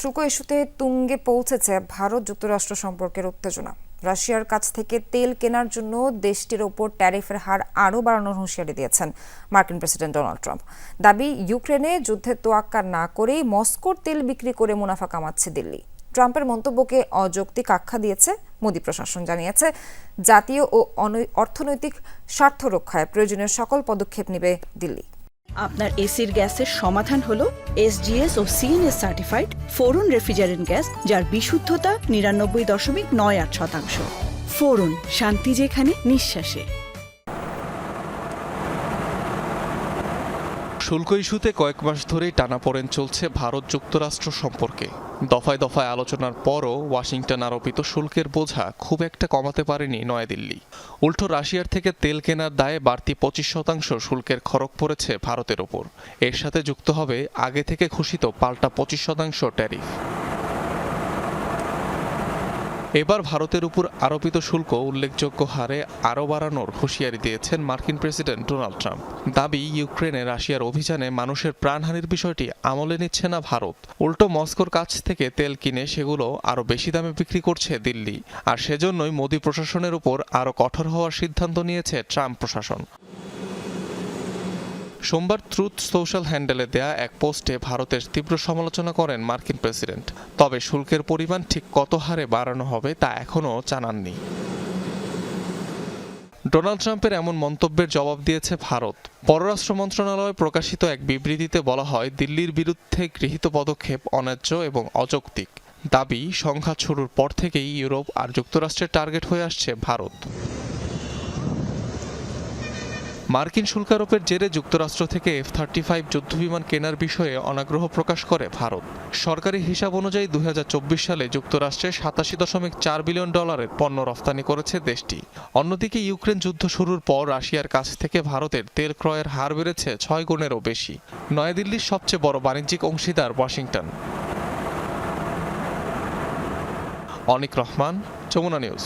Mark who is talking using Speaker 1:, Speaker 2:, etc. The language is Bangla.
Speaker 1: শুল্ক ইস্যুতে তুঙ্গে পৌঁছেছে ভারত যুক্তরাষ্ট্র সম্পর্কের উত্তেজনা। রাশিয়ার কাছ থেকে তেল কেনার জন্য দেশটির ওপর ট্যারিফের হার আরও বাড়ানোর হুঁশিয়ারি দিয়েছেন মার্কিন প্রেসিডেন্ট ডোনাল্ড ট্রাম্প। দাবি, ইউক্রেনে যুদ্ধের তোয়াক্কা না করেই মস্কোর তেল বিক্রি করে মুনাফা কামাচ্ছে দিল্লি। ট্রাম্পের মন্তব্যকে অযৌক্তিক আখ্যা দিয়েছে মোদী প্রশাসন, জানিয়েছে, জাতীয় ও অর্থনৈতিক স্বার্থ রক্ষায় প্রয়োজনীয় সকল পদক্ষেপ নেবে দিল্লি।
Speaker 2: আপনার এসির গ্যাসের সমাধান হলো এসজিএস ও সিএনএস সার্টিফাইড ফোরন রেফ্রিজারেন্ট গ্যাস, যার বিশুদ্ধতা নিরানব্বই দশমিক নয় আট শতাংশ। ফোরন, শান্তি যেখানে, নিঃশ্বাসে।
Speaker 3: শুল্ক ইস্যুতে কয়েক মাস ধরেই টানাপোড়েন চলছে ভারত যুক্তরাষ্ট্র সম্পর্কে। দফায় দফায় আলোচনার পরও ওয়াশিংটন আরোপিত শুল্কের বোঝা খুব একটা কমাতে পারেনি নয়াদিল্লি। উল্টো রাশিয়ার থেকে তেল কেনার দায়ে বাড়তি পঁচিশ শতাংশ শুল্কের খরচ পড়েছে ভারতের ওপর। এর সাথে যুক্ত হবে আগে থেকে ঘোষিত পাল্টা পঁচিশ শতাংশ ট্যারিফ। এবার ভারতের উপর আরোপিত শুল্ক উল্লেখযোগ্য হারে আরও বাড়ানোর হুঁশিয়ারি দিয়েছেন মার্কিন প্রেসিডেন্ট ডোনাল্ড ট্রাম্প। দাবি, ইউক্রেনে রাশিয়ার অভিযানে মানুষের প্রাণহানির বিষয়টি আমলে নিচ্ছে না ভারত। উল্টো মস্কোর কাছ থেকে তেল কিনে সেগুলো আরও বেশি দামে বিক্রি করছে দিল্লি। আর সেজন্যই মোদী প্রশাসনের উপর আরও কঠোর হওয়ার সিদ্ধান্ত নিয়েছে ট্রাম্প প্রশাসন। সোমবার ট্রুথ সোশ্যাল হ্যান্ডেলে দেয়া এক পোস্টে ভারতের তীব্র সমালোচনা করেন মার্কিন প্রেসিডেন্ট। তবে শুল্কের পরিমাণ ঠিক কত হারে বাড়ানো হবে তা এখনও জানাননি ডোনাল্ড ট্রাম্পের এমন মন্তব্যের জবাব দিয়েছে ভারত। পররাষ্ট্র মন্ত্রণালয় প্রকাশিত এক বিবৃতিতে বলা হয়, দিল্লির বিরুদ্ধে গৃহীত পদক্ষেপ অন্যায্য এবং অযৌক্তিক। দাবি, সংঘাত শুরুর পর থেকেই ইউরোপ আর যুক্তরাষ্ট্রের টার্গেট হয়ে আসছে ভারত। মার্কিন শুল্কারোপের জেরে যুক্তরাষ্ট্র থেকে এফ থার্টি ফাইভ যুদ্ধবিমান কেনার বিষয়ে অনাগ্রহ প্রকাশ করে ভারত। সরকারি হিসাব অনুযায়ী দু হাজার চব্বিশ সালে যুক্তরাষ্ট্রে সাতাশি দশমিক চার বিলিয়ন ডলারের পণ্য রফতানি করেছে দেশটি। অন্যদিকে ইউক্রেন যুদ্ধ শুরুর পর রাশিয়ার কাছ থেকে ভারতের তেল ক্রয়ের হার বেড়েছে ছয় গুণেরও বেশি। নয়াদিল্লির সবচেয়ে বড় বাণিজ্যিক অংশীদার ওয়াশিংটন। অনিক রহমান, যমুনা নিউজ।